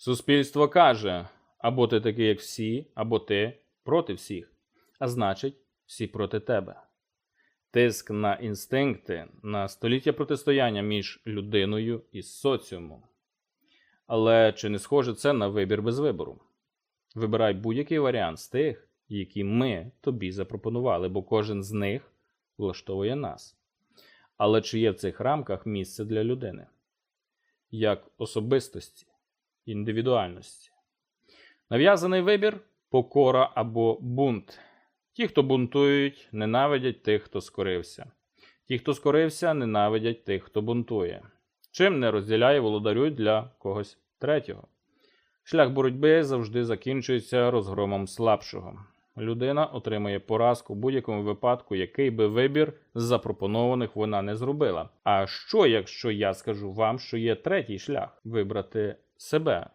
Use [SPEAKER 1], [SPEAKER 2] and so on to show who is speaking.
[SPEAKER 1] Суспільство каже: або ти такий, як всі, або ти проти всіх. А значить, всі проти тебе. Тиск на інстинкти, на століття протистояння між людиною і соціумом. Але чи не схоже це на вибір без вибору? Вибирай будь-який варіант з тих, які ми тобі запропонували, бо кожен з них влаштовує нас. Але чи є в цих рамках місце для людини? Як особистості, індивідуальності? Нав'язаний вибір покора або бунт. Ті, хто бунтують, ненавидять тих, хто скорився. Ті, хто скорився, ненавидять тих, хто бунтує. Чим не розділяє володарю для когось третього. Шлях боротьби завжди закінчується розгромом слабшого. Людина отримує поразку в будь-якому випадку, який би вибір з запропонованих вона не зробила. А що, якщо я скажу вам, що є третій шлях вибрати себе